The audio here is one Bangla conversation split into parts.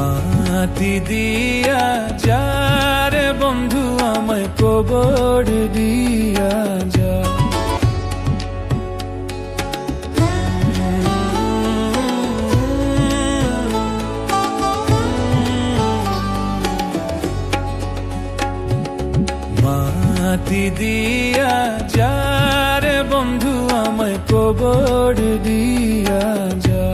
মাটি দিয়া যার বন্ধু আমায় কবর দিয়া যা। মাটি দিয়া যার বন্ধু আমায় কবর দিয়া যা।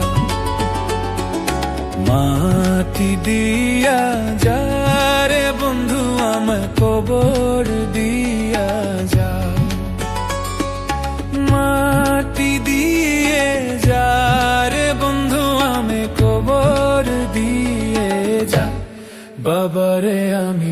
মাটি দিয়া যারে বন্ধু আমার কবর দিয়া যা মাটি দিয়ে যারে বন্ধু আমি কবর দিয়ে যা বাবারে, আমি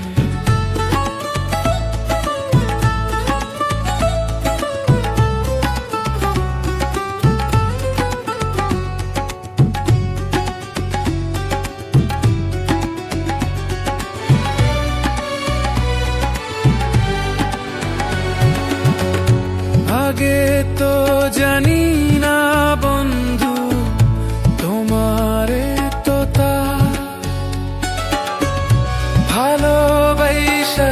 আগে তো জানি না বন্ধু তোমারে তো তা ভালোবাসা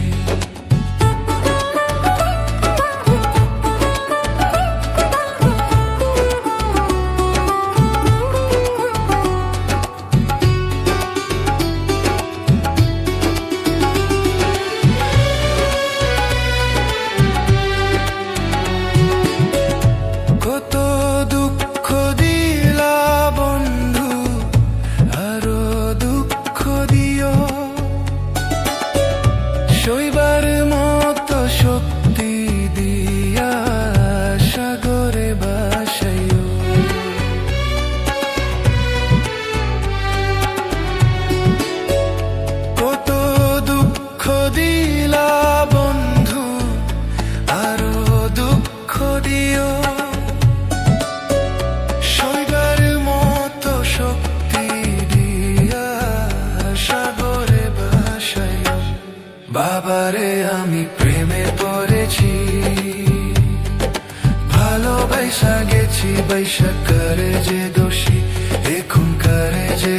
বাবারে আমি প্রেমে পড়েছি। ভালোবাসা গেছি বৈশাখ করে যে দোষী এখন করে যে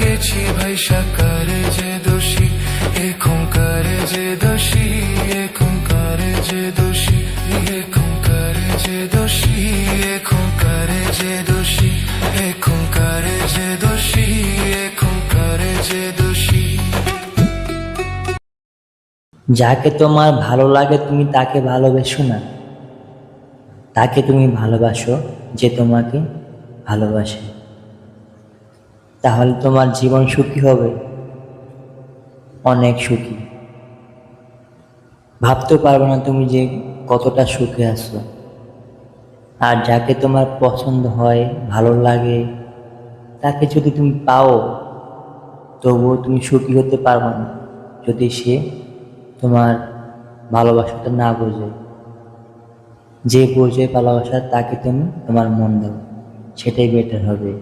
গেছি যে দোষী এখন যে দোষী এখন যে দোষী এখন যে দোষী এখন যে দোষী এখন যে দোষী এখন যে দোষী। যাকে তোমার ভালো লাগে তুমি তাকে ভালোবেসো না। তাকে তুমি ভালোবাসো যে তোমাকে ভালোবাসে। তাহলে তোমার জীবন সুখী হবে। অনেক সুখী। ভাবতে পারবে না তুমি যে কতটা সুখে আছো। আর যাকে তোমার পছন্দ হয়, ভালো লাগে, তাকে যদি তুমি পাও, তবুও তুমি সুখী হতে পারবে না। যদি সে তোমার ভালোবাসাটা না বোঝে, যে বোঝে ভালোবাসা, তাকে তুমি তোমার মন দাও। সেটাই বেটার হবে।